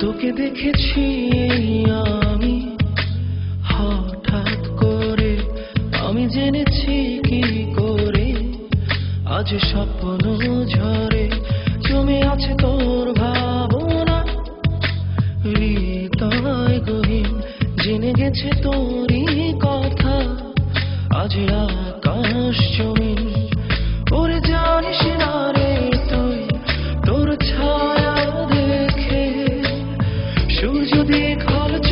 তোকে দেখেছি আমি, হঠাৎ করে আমি জেনেছি কি করে। আজ স্বপ্ন ঝরে, জমে আছে তোর ভাবনা। হৃদয় গহীন, জেনে গেছে তোরই কথা। আজ আকাশ জমিন ওরে জানিস না রে তুই? তোর ছায়া দেখে সূর্য দিয়ে চন্দ্র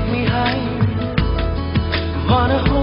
take me higher. Wanna hold